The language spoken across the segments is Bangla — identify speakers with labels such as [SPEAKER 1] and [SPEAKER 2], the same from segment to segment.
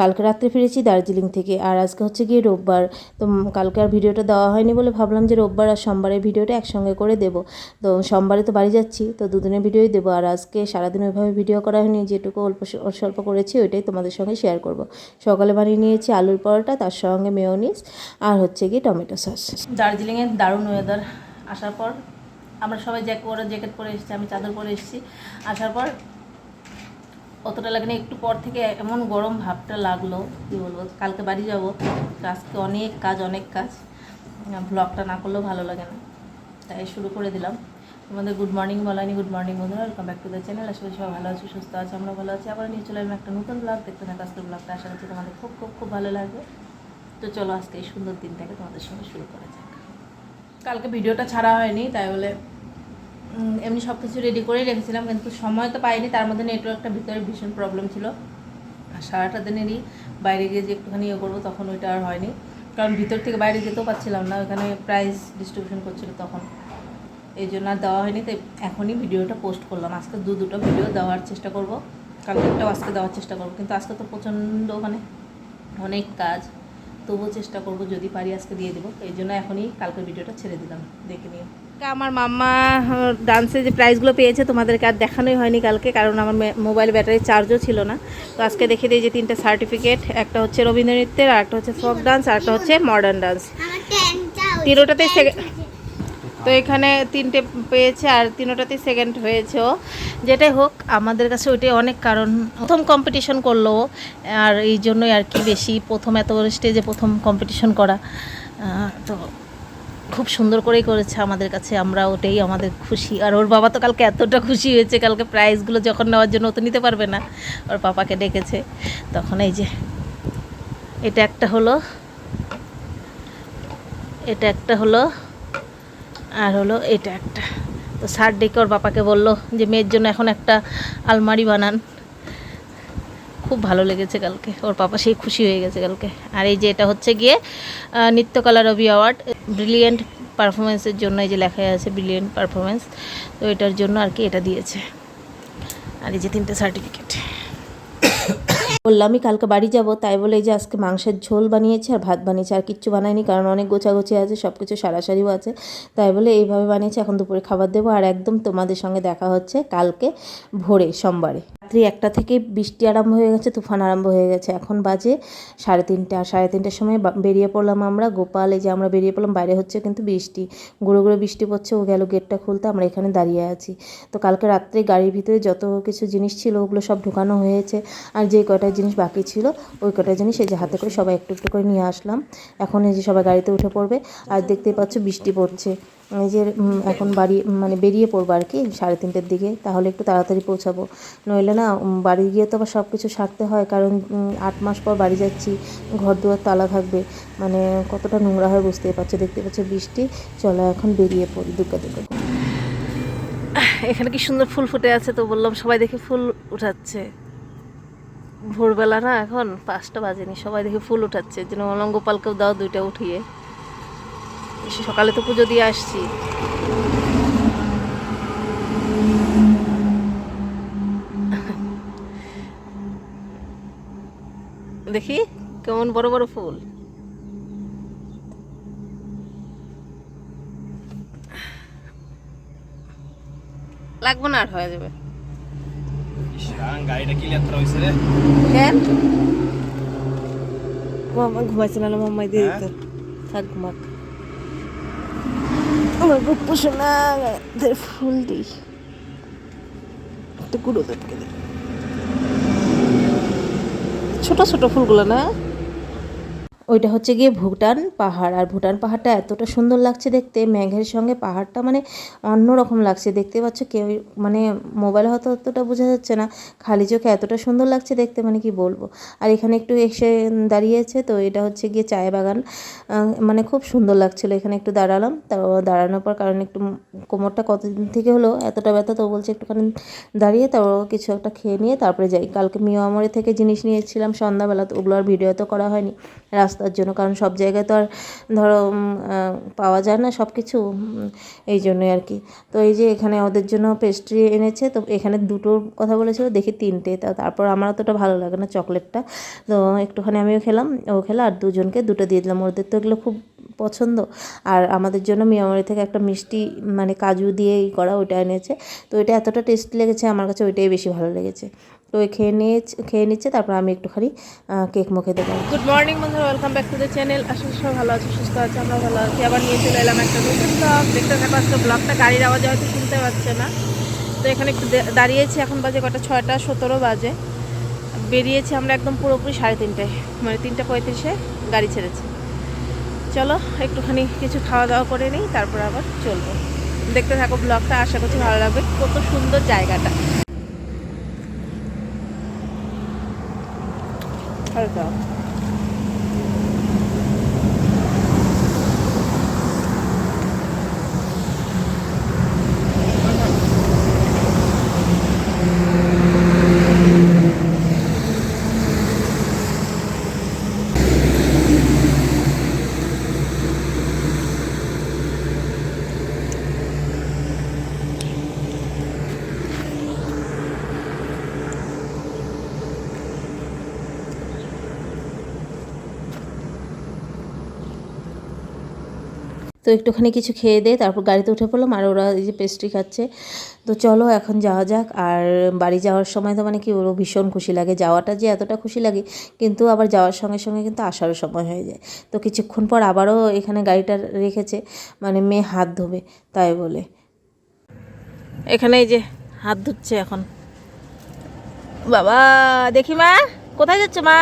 [SPEAKER 1] কালকে রাত্রে ফিরেছি দার্জিলিং থেকে। আর আজকে হচ্ছে গিয়ে রোববার। তো কালকে আর ভিডিওটা দেওয়া হয়নি বলে ভাবলাম যে রোববার আর সোমবারের ভিডিওটা একসঙ্গে করে দেবো। তো সোমবারে তো বাড়ি যাচ্ছি, তো দুদিনের ভিডিওই দেবো। আর আজকে সারাদিন ওইভাবে ভিডিও করা হয়নি, যেটুকু অল্প স্বল্প করেছি ওইটাই তোমাদের সঙ্গে শেয়ার করব। সকালে বানিয়ে নিয়েছি আলুর পরোটা, তার সঙ্গে মেয়োনিজ আর হচ্ছে গিয়ে টমেটো সস দার্জিলিংয়ের দারুণ ওয়েদার আসার পর আমরা সবাই জ্যাক পরে জ্যাকেট পরে এসেছি, আমি চাদর পরে এসেছি। আসার পর অতটা লাগে না একটু পর থেকে এমন গরম ভাবটা লাগল, কী বলব, কালকে বাড়ি যাব আজকে অনেক কাজ অনেক কাজ। ব্লগটা না করলেও ভালো লাগে না। তাই শুরু করে দিলাম। তোমাদের গুড মর্নিং বলানি গুড মর্নিং বন্ধুরা welcome back to the channel আসলে সবাই ভালো আছি, সুস্থ আছে, আমরা ভালো আছি। আবার নিয়ে চলে এলাম একটা নতুন ব্লগ দেখতে থাকা, আজকের ব্লগটা আশা করছি তোমাদের খুব খুব খুব ভালো লাগবে। তো চলো আজকে এই সুন্দর দিনটাকে তোমাদের সঙ্গে শুরু করা যাক। কালকে ভিডিওটা ছাড়া হয়নি, তাই বলে এমনি সব কিছু রেডি করেই রেখেছিলাম, কিন্তু সময় তো পাইনি, তার মধ্যে নেটওয়ার্কটা ভিতরে ভীষণ প্রবলেম ছিল। আর সারাটা দিনেরই বাইরে গিয়ে যে একটুখানি ইয়ে করব, তখন ওইটা আর হয়নি। কারণ ভিতর থেকে বাইরে যেতেও পারছিলাম না ওখানে প্রাইস ডিস্ট্রিবিউশন করছিল তখন। এই জন্য আর দেওয়া হয়নি, তাই এখনই ভিডিওটা পোস্ট করলাম। আজকে দু দুটো ভিডিও দেওয়ার চেষ্টা করব। কালকেরটাও আজকে দেওয়ার চেষ্টা করব, কিন্তু আজকে তো প্রচণ্ড মানে অনেক কাজ। তবুও চেষ্টা করব যদি পারি আজকে দিয়ে দেবো। এই জন্য এখনই কালকের ভিডিওটা ছেড়ে দিলাম দেখে নিও। আমার মাম্মা ডান্সে যে প্রাইজগুলো পেয়েছে তোমাদেরকে আর দেখানোই হয়নি কালকে কারণ আমার মোবাইল ব্যাটারি চার্জও ছিল না। তো আজকে দেখে দিই যে তিনটা সার্টিফিকেট একটা হচ্ছে রবীন্দ্র নৃত্যের আর একটা হচ্ছে ফক ডান্স আর একটা হচ্ছে মডার্ন ডান্স তিনোটাতে সেকেন্ড তো এখানে তিনটে পেয়েছে আর তিনোটাতেই সেকেন্ড হয়েছে যেটাই হোক, আমাদের কাছে ওইটাই অনেক কারণ। প্রথম কম্পিটিশন করল আর এই জন্যই আর কি বেশি প্রথম এত স্টেজে প্রথম কম্পিটিশন করা। তো খুব সুন্দর করেই করেছে আমাদের কাছে, আমরা ওটাই আমাদের খুশি। আর ওর বাবা তো কালকে এতটা খুশি হয়েছে, কালকে প্রাইজগুলো যখন নেওয়ার জন্য তো নিতে পারবে না। ওর পাপাকে ডেকেছে, তখন এই যে, এটা একটা হলো, এটা একটা হলো আর হলো এটা একটা। তো স্যার ডেকে ওর বাপাকে বলল যে, মেয়ের জন্য এখন একটা আলমারি বানান। খুব ভালো লেগেছে কালকে। ওর পাপা সেই খুশি হয়ে গেছে কালকে। আর এই যে এটা হচ্ছে গিয়ে নৃত্যকলা রবি অ্যাওয়ার্ড। ব্রিলিয়েন্ট পারফরমেন্সের জন্য এই যে লেখা আছে, ব্রিলিয়েন্ট পারফরমেন্স তো এটার জন্য আর কি এটা দিয়েছে। আর এই যে তিনটে সার্টিফিকেট। বললামই কালকে বাড়ি যাব। তাই বলে যে আজকে মাংসের ঝোল বানিয়েছি আর ভাত বানিয়েছি, আর কিচ্ছু বানাইনি কারণ অনেক গোছাগুছি আছে সব কিছু সারাসারিও আছে। তাই বলে এইভাবে বানিয়েছি, এখন দুপুরে খাবার দেবো, আর একদম তোমাদের সঙ্গে দেখা হচ্ছে কালকে ভোরে, সোমবারে। রাত্রি একটা থেকে বৃষ্টি আরম্ভ হয়ে গেছে, তুফান আরম্ভ হয়ে গেছে। এখন বাজে সাড়ে তিনটে, আর সাড়ে তিনটের সময় বেরিয়ে পড়লাম আমরা গোপাল, এই যে আমরা বেরিয়ে পড়লাম, বাইরে হচ্ছে কিন্তু বৃষ্টি। গুঁড়ো গুঁড়ো বৃষ্টি পড়ছে, ও গেল গেটটা খুলতে, আমরা এখানে দাঁড়িয়ে আছি। তো কালকে রাত্রে গাড়ির ভিতরে যত কিছু জিনিস ছিল, ওগুলো সব ঢুকানো হয়েছে। আর যে কয়টা জিনিস বাকি ছিল, ওই কটা জিনিস এই যে হাতে করে সবাই একটু একটু করে নিয়ে আসলাম। এখন এই যে সবাই গাড়িতে উঠে পড়বে, আর দেখতেই পাচ্ছ বৃষ্টি পড়ছে। এই যে এখন বাড়ি মানে বেরিয়ে পড়ব আর কি, সাড়ে তিনটের দিকে, তাহলে একটু তাড়াতাড়ি পৌঁছাবো। নইলে না বাড়ি গিয়ে তো আবার সব কিছু সারতে হয়, কারণ আট মাস পর বাড়ি যাচ্ছি ঘর দুয়ার তালা থাকবে মানে কতটা নোংরা হয় বুঝতেই পারছ, দেখতে পাচ্ছ বৃষ্টি। চলো এখন বেরিয়ে পড়ি দুকা দুকা এখানে কি সুন্দর ফুল ফুটে আছে তো বললাম, সবাই দেখে ফুল উঠাচ্ছে। ভোরবেলা না এখন পাঁচটা বাজেনি, সবাই দেখে ফুল উঠাচ্ছে, যেন অলঙ্গ গোপালকেও দাও দুইটা উঠিয়ে। সকালে তো পুজো দিয়ে আসছি। দেখি কেমন বড় বড় ফুল। লাগবো না আর, হয়ে যাবে।
[SPEAKER 2] গাড়িটা কি লেত্রা হইছে রে
[SPEAKER 1] কেন মামা ঘুমাইছে না মাম্মাই দিয়ে দিত থাক ঘুমাক আমার গপ্প শোনা দের ফুল দিই একটা গুঁড়ো দেবকে দিই ছোট ছোট ফুলগুলো না ওইটা হচ্ছে গিয়ে ভুটান পাহাড়। আর ভুটান পাহাড়টা এতটা সুন্দর লাগছে দেখতে, মেঘের সঙ্গে পাহাড়টা মানে অন্যরকম লাগছে। দেখতে পাচ্ছ কেউ মানে মোবাইলে হয়তো অতটা বোঝা যাচ্ছে না, খালি চোখে এতটা সুন্দর লাগছে দেখতে মানে কি বলব? আর এখানে একটু এসে দাঁড়িয়েছে তো এটা হচ্ছে গিয়ে চায় বাগান। মানে খুব সুন্দর লাগছিল, এখানে একটু দাঁড়ালাম। তো দাঁড়ানোর পর কারণ একটু কোমরটা কতদিন থেকে হলো, এতটা ব্যথা, তো বলছে একটুখানি দাঁড়িয়ে তারপর কিছু একটা খেয়ে নিয়ে তারপরে যাই। কালকে মিয়ামরি থেকে জিনিস নিয়েছিলাম সন্ধ্যাবেলা, তো ওগুলো আর ভিডিও তো করা হয়নি। রাস্তার জন্য, কারণ সব জায়গায় তো আর ধরো পাওয়া যায় না সব কিছু এই জন্যই আর কি। তো এই যে এখানে ওদের জন্য পেস্ট্রি এনেছে, তো এখানে দুটোর কথা বলেছিল, দেখি তিনটে, তা তারপর আমার অতটা ভালো লাগে না চকলেটটা। তো একটুখানি আমিও খেলাম, ও খেলা, আর দুজনকে দুটো দিয়ে দিলাম। ওদের তো এগুলো খুব পছন্দ। আর আমাদের জন্য মিয়ামারি থেকে একটা মিষ্টি মানে কাজু দিয়ে ই করা ওইটা এনেছে। তো এটা এতটা টেস্ট লেগেছে, আমার কাছে ওইটাই বেশি ভালো লেগেছে। তো খেয়ে নিয়ে খেয়ে নিচ্ছে, তারপর আমি একটুখানি কেক মুখে দেবো।
[SPEAKER 3] গুড মর্নিং বন্ধুরা welcome back to the channel আসলে সব ভালো আছে, সুস্থ আছে আমরা ভালো আছি। আবার নিয়ে চলে এলাম একটা নতুন ব্লগ দেখতে থাকা, আজকে ব্লগটা গাড়ির আওয়াজে হয়তো শুনতে পাচ্ছে না। তো এখানে একটু দাঁড়িয়েছি, এখন বাজে কটা, ছয়টা সতেরো বাজে। বেরিয়েছি আমরা একদম পুরোপুরি সাড়ে তিনটায় মানে তিনটা পঁয়ত্রিশে গাড়ি ছেড়েছি। চলো, একটুখানি কিছু খাওয়া দাওয়া করে নিই, তারপর আবার চলবো। দেখতে থাকো ব্লগটা, আশা করছি ভালো লাগবে। কত সুন্দর জায়গাটা। হালকা
[SPEAKER 1] তো একটুখানি কিছু খেয়ে দিয়ে তারপর গাড়িতে উঠে পড়লাম আর ওরা এই যে পেস্ট্রি খাচ্ছে। তো চলো এখন যাওয়া যাক, আর বাড়ি যাওয়ার সময় তো মানে কি ওরও ভীষণ খুশি লাগে। যাওয়াটা যে এতটা খুশি লাগে, কিন্তু আবার যাওয়ার সঙ্গে সঙ্গে কিন্তু আসারও সময় হয়ে যায়। তো কিছুক্ষণ পর আবারও এখানে গাড়িটা রেখেছে মানে মেয়ে হাত ধোবে, তাই বলে।
[SPEAKER 3] এখানে এই যে হাত ধুচ্ছে এখন। বাবা, দেখি মা, কোথায় যাচ্ছে মা?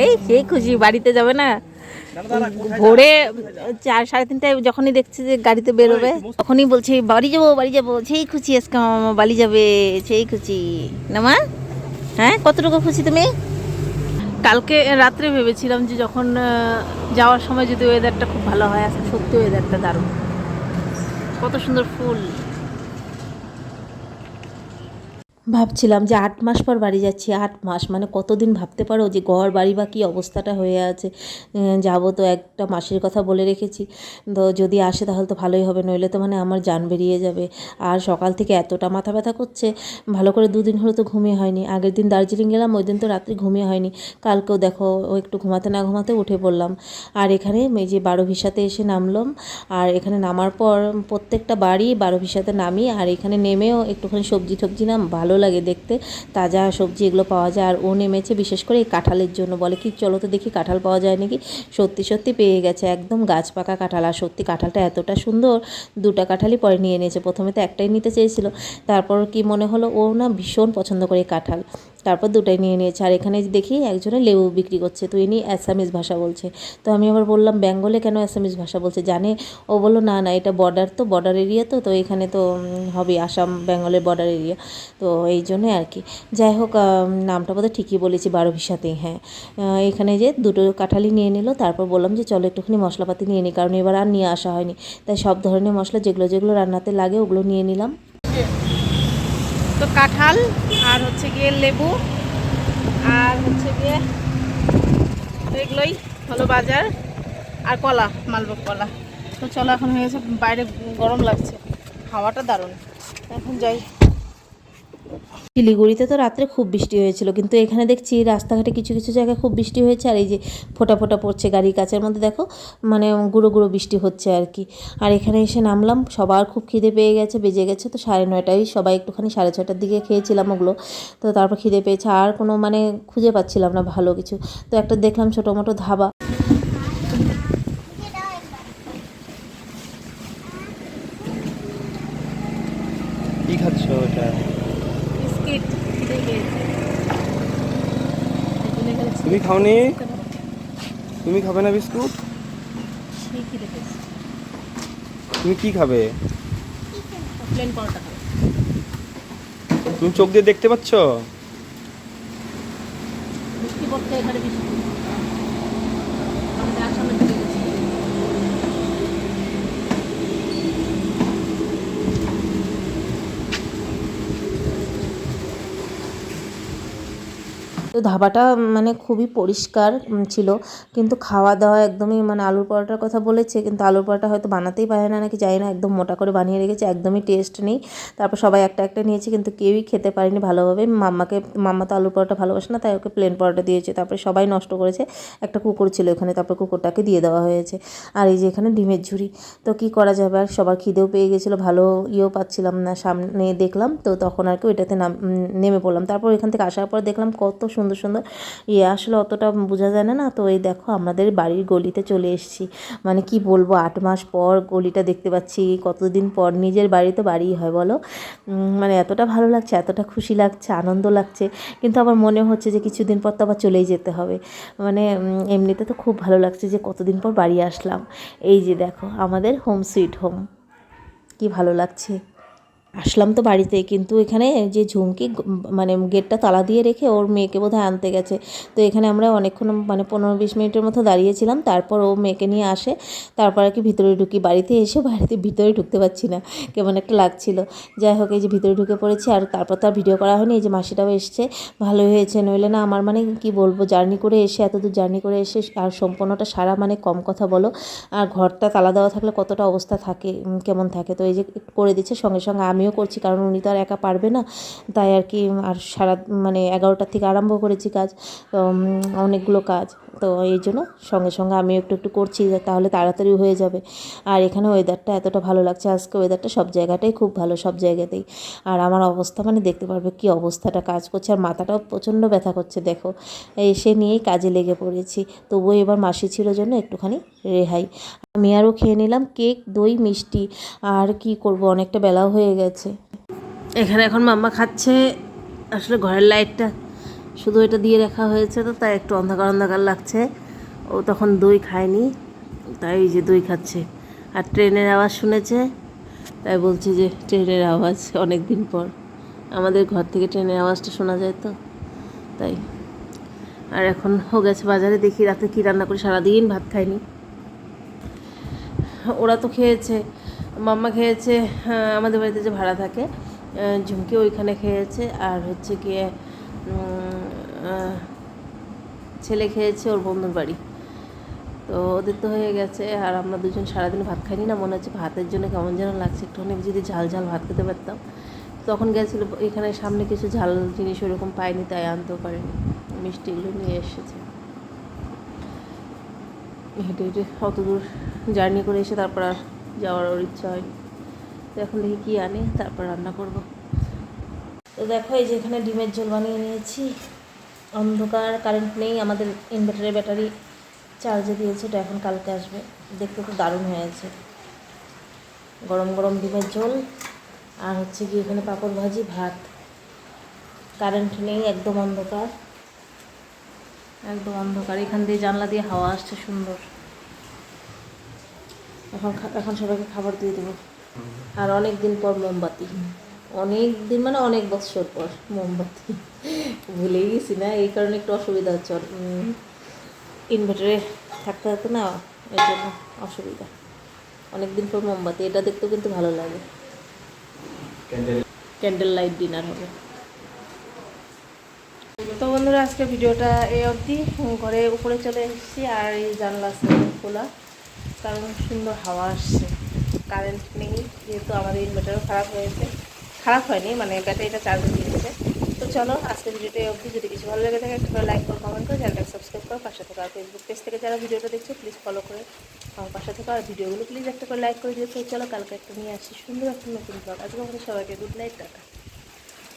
[SPEAKER 3] এই সেই খুশি, বাড়িতে যাবে না? ভোরে চার, সাড়ে তিনটায় যখনই দেখছে যে গাড়িতে বেরোবে, তখনই বলছে, বাড়ি যাব বাড়ি যাব। সেই খুশি আজকে মামা বাড়ি যাবে, সেই খুশি। না মা? হ্যাঁ কতটুকু খুশি তুমি? কালকে রাত্রে ভেবেছিলাম যে যখন যাওয়ার সময় যদি ওয়েদারটা খুব ভালো হয়, আজকে সত্যি ওয়েদারটা দারুণ। কত সুন্দর ফুল।
[SPEAKER 1] ভাবছিলাম যে আট মাস পর বাড়ি যাচ্ছি, আট মাস। মানে কতদিন ভাবতে পারো যে ঘর, বাড়ি বা কী অবস্থাটা হয়ে আছে? যাব তো একটা মাসের কথা বলে রেখেছি। তো যদি আসে তাহলে তো ভালোই হবে, নইলে তো মানে আমার জান বেরিয়ে যাবে। আর সকাল থেকে এতটা মাথা ব্যথা করছে, ভালো করে দুদিন হলো তো ঘুমিয়ে হয়নি। আগের দিন দার্জিলিং গেলাম, ওই দিন তো রাত্রে ঘুমিয়ে হয়নি। কালকেও দেখো, ও একটু ঘুমাতে না ঘুমাতে উঠে পড়লাম। আর এখানে এই যে বারো ভিসাতে এসে নামলাম। আর এখানে নামার পর প্রত্যেকটা বাড়ি বারো ভিসাতে নামি, আর এখানে নেমেও একটুখানি সবজি টবজি নাম, ভালো লাগে দেখতে। তাজা সবজি এগুলো পাওয়া যায়। আর ও নেমেছে বিশেষ করে এই কাঁঠালের জন্য। বলে কি, চলো তো দেখি কাঁঠাল পাওয়া যায় নাকি? সত্যি সত্যি পেয়ে গেছে। একদম গাছ পাকা কাঁঠাল। আর সত্যি কাঁঠালটা এতটা সুন্দর, দুটা কাঁঠালই পরে নিয়ে নিয়েছে প্রথমে তো একটাই নিতে চেয়েছিল। তারপর কি মনে হলো, ও না ভীষণ পছন্দ করে কাঁঠাল। তারপর দুটাই নিয়ে নিয়েছে। আর এখানে দেখি একজনে লেবু বিক্রি করছে, তো ইনি অ্যাসামিজ ভাষা বলছে। তো আমি আবার বললাম, বেঙ্গলে কেন অ্যাসামিজ ভাষা বলছে? জানে? ও বলল, না না, এটা বর্ডার তো বর্ডার এরিয়া তো তো এখানে তো হবে আসাম বেঙ্গলের বর্ডার এরিয়া তো এই জন্যে আর কি। যাই হোক নামটা বোধহয় ঠিকই বলেছি বারো ভিসাতেই হ্যাঁ এখানে যে দুটো কাঁঠালি নিয়ে নিল, তারপর বললাম যে, চলো একটুখানি মশলাপাতি নিয়ে নিই কারণ এবার আর নিয়ে আসা হয়নি। তাই সব ধরনের মশলা, যেগুলো যেগুলো রান্নাতে লাগে, ওগুলো নিয়ে নিলাম।
[SPEAKER 3] কাঁঠাল আর হচ্ছে গিয়ে লেবু আর হচ্ছে গিয়ে এগুলোই হলো বাজার আর কলা, মালভোগ কলা। তো চলো, এখন হয়ে গেছে, বাইরে গরম লাগছে। হাওয়াটা দারুণ। এখন যাই।
[SPEAKER 1] শিলিগুড়িতে তো রাত্রে খুব বৃষ্টি হয়েছিল, কিন্তু এখানে দেখছি রাস্তাঘাটে কিছু কিছু জায়গায় খুব বৃষ্টি হয়েছে আর এই যে ফোটা ফোটা পড়ছে গাড়ির কাছের মধ্যে, দেখো মানে গুঁড়ো গুঁড়ো বৃষ্টি হচ্ছে আর কি। আর এখানে এসে নামলাম, সবার খুব খিদে পেয়ে গেছে, বেজে গেছে তো সাড়ে নয়টায়, সবাই একটুখানি সাড়ে ছটার দিকে খেয়েছিলাম ওগুলো, তো তারপর খিদে পেয়েছে, আর কোনো মানে খুঁজে পাচ্ছিলাম না ভালো কিছু। তো একটা দেখলাম ছোটো মোটো ধাবা।
[SPEAKER 2] খাচ্ছ এটা
[SPEAKER 3] বিস্কিট
[SPEAKER 2] তুমি খাওনি? তুমি খাবে না বিস্কুট? তুমি কি খাব? তুমি চোখ দিয়ে দেখতে পাচ্ছ
[SPEAKER 3] বৃষ্টি পড়ছে এখানে বৃষ্টি আমাদের আসামের দিকে গেছি
[SPEAKER 1] তো ধাবাটা মানে খুবই পরিষ্কার ছিল। কিন্তু খাওয়া দাওয়া একদমই মানে আলুর পরোটার কথা বলেছে, কিন্তু আলুর পরোটা হয়তো বানাতেই পারে না, নাকি জানি না, একদম মোটা করে বানিয়ে রেখেছে, একদমই টেস্ট নেই। তারপর সবাই একটা একটা নিয়েছে, কিন্তু কেউই খেতে পারেনি ভালোভাবে। মাম্মাকে, মাম্মা তো আলুর পরোটা ভালোবাসে না, তাই ওকে প্লেন পরোটা দিয়েছে। তারপরে সবাই নষ্ট করেছে। একটা কুকুর ছিল এখানে, তারপর কুকুরটাকে দিয়ে দেওয়া হয়েছে। আর এই যে এখানে ডিমের ঝুড়ি, তো কি করা যাবে? আর সবার খিদেও পেয়ে গেছিল, ভালো ইয়েও পাচ্ছিলাম না, সামনে দেখলাম, তো তখন আর কি ওইটাতে নাম নেমে পড়লাম। তারপর এখান থেকে আসার পর দেখলাম কত সুন্দর সুন্দর সুন্দর। ইয়ে আসলে অতটা বোঝা যায় না না? তো এই দেখো, আমাদের বাড়ির গলিতে চলে এসেছি। মানে কি বলব, আট মাস পর গলিটা দেখতে পাচ্ছি, কতদিন পর নিজের বাড়িতে বাড়িই হয়, বলো? মানে এতটা ভালো লাগছে, এতটা খুশি লাগছে, আনন্দ লাগছে, কিন্তু আবার মনে হচ্ছে যে কিছুদিন পর তো আবার চলেই যেতে হবে। মানে এমনিতে তো খুব ভালো লাগছে যে কতদিন পর বাড়ি আসলাম। এই যে দেখো, আমাদের হোম সুইট হোম কি ভালো লাগছে। আসলাম তো বাড়িতে, কিন্তু এখানে যে ঝুমকি মানে গেটটা তালা দিয়ে রেখে ওর মেয়েকে বোধহয় আনতে গেছে। তো এখানে আমরা অনেকক্ষণ মানে পনেরো বিশ মিনিটের মতো দাঁড়িয়েছিলাম। তারপর ও মেয়েকে নিয়ে আসে। তারপর আর কি ভিতরে ঢুকি। বাড়িতে এসে বাড়িতে ভিতরে ঢুকতে পারছি না। কেমন একটা লাগছিল। যাই হোক, এই যে ভিতরে ঢুকে পড়েছি। আর তারপর তো আর ভিডিও করা হয়নি। এই যে মাসিটাও এসছে। ভালোই হয়েছে। নইলে না আমার মানে কি বলব, জার্নি করে এসে এত দূর জার্নি করে এসে আর সম্পূর্ণটা সারা মানে কম কথা বলো। আর ঘরটা তালা দেওয়া থাকলে কতটা অবস্থা থাকে কেমন থাকে। তো এই যে করে দিচ্ছে, সঙ্গে সঙ্গে আমিও করছি, কারণ উনি তো আর একা পারবে না। তাই আর কি, আর সারা মানে এগারোটার থেকে আরম্ভ করেছি কাজ, তো অনেকগুলো কাজ। তো এই জন্য সঙ্গে সঙ্গে আমি একটু একটু করছি তাহলে তাড়াতাড়ি হয়ে যাবে। আর এখানে ওয়েদারটা এতটা ভালো লাগছে, আজকে ওয়েদারটা সব জায়গাটাই খুব ভালো, সব জায়গাতেই। আর আমার অবস্থা মানে দেখতে পারবে কি অবস্থাটা, কাজ করছে আর মাথাটাও প্রচণ্ড ব্যথা করছে, দেখো। এসে নিয়েই কাজে লেগে পড়েছি। তবুও এবার মাসি ছিল জন্য একটুখানি রেহাই। আমি আরও খেয়ে নিলাম কেক, দই, মিষ্টি, আর কি করব, অনেকটা বেলাও হয়ে গেছে। এখানে এখন মাম্মা খাচ্ছে, আসলে ঘরের লাইটটা শুধু এটা দিয়ে রাখা হয়েছে তো তাই একটু অন্ধকার অন্ধকার লাগছে। ও তখন দই খায়নি তাই যে দই খাচ্ছে। আর ট্রেনের আওয়াজ শুনেছে তাই বলছি যে ট্রেনের আওয়াজ অনেক দিন পর। আমাদের ঘর থেকে ট্রেনের আওয়াজটা শোনা যায় তো তাই। আর এখন ও গেছে বাজারে দেখি রাতে কী রান্না করি সারাদিন ভাত খাইনি। ওরা তো খেয়েছে মাম্মা খেয়েছে হ্যাঁ, আমাদের বাড়িতে যে ভাড়া থাকে ঝুমকে ওইখানে খেয়েছে। আর হচ্ছে গিয়ে ছেলে খেয়েছে ওর বন্ধুর বাড়ি। তো ওদের তো হয়ে গেছে, আর আমরা দুজন সারাদিন ভাত খাইনি না, মনে হচ্ছে ভাতের জন্য কেমন যেন লাগছে। একটুখানি যদি ঝাল ঝাল ভাত খেতে পারতাম। তখন গেছিল, এখানে সামনে কিছু ঝাল জিনিস ওরকম পাইনি তাই আনতেও পারিনি। মিষ্টিগুলো নিয়ে এসেছে। হেঁটে হেঁটে অত দূর জার্নি করে এসে তারপর আর যাওয়ার ওর ইচ্ছা হয়নি। তো এখন দেখি কী আনে, তারপর রান্না করব। তো দেখো, এই যে এখানে ডিমের ঝোল বানিয়ে নিয়েছি। অন্ধকার কারেন্ট নেই, আমাদের ইনভার্টারের ব্যাটারি চার্জে দিয়েছে ওটা এখন কালকে আসবে। দেখতে খুব দারুণ হয়েছে গরম গরম ডিমের ঝোল, আর হচ্ছে কি এখানে পাঁপড় ভাজি, ভাত। কারেন্ট নেই, একদম অন্ধকার। একদম অন্ধকার। এখান দিয়ে জানলা দিয়ে হাওয়া আসছে সুন্দর। এখন এখন সবাইকে খাবার দিয়ে দেবো। আর অনেক দিন পর মোমবাতি। অনেক দিন মানে অনেক বছর পর মোমবাতি। ভুলেই গেছি না এই কারণে একটু অসুবিধা হচ্ছে। ইনভার্টারে থাকতে থাকতে না এর জন্য অসুবিধা। অনেকদিন পর মোমবাতি এটা দেখতেও কিন্তু ভালো লাগে। ক্যান্ডেল লাইট ডিনার হবে। তো বন্ধুরা আজকে ভিডিওটা এই অবধি। ঘরে উপরে চলে এসেছি আর এই জানলা খোলা কারণ সুন্দর হাওয়া আসছে। কারেন্ট নেই যেহেতু আমাদের ইনভার্টারও খারাপ হয়েছে। খারাপ হয়নি মানে ব্যাটারিটা চার্জ দিয়েছে তো চলো, আজকের ভিডিওটা অবধি। যদি কিছু ভালো লেগে থাকে, একটা লাইক করো কমেন্ট করো চ্যানেলটা সাবস্ক্রাইব করো, পাশে থেকে আর ফেসবুক পেজ থেকে যারা ভিডিওটা দেখছ প্লিজ ফলো করে আমার পাশে থেকে আর ভিডিওগুলো প্লিজ একটা করে লাইক করে দিয়েছ চলো, কালকে একটা নিয়ে আসি সুন্দর একটা নতুন ব্লগ আজকে আমাদের সবাইকে গুড নাইট টাটা।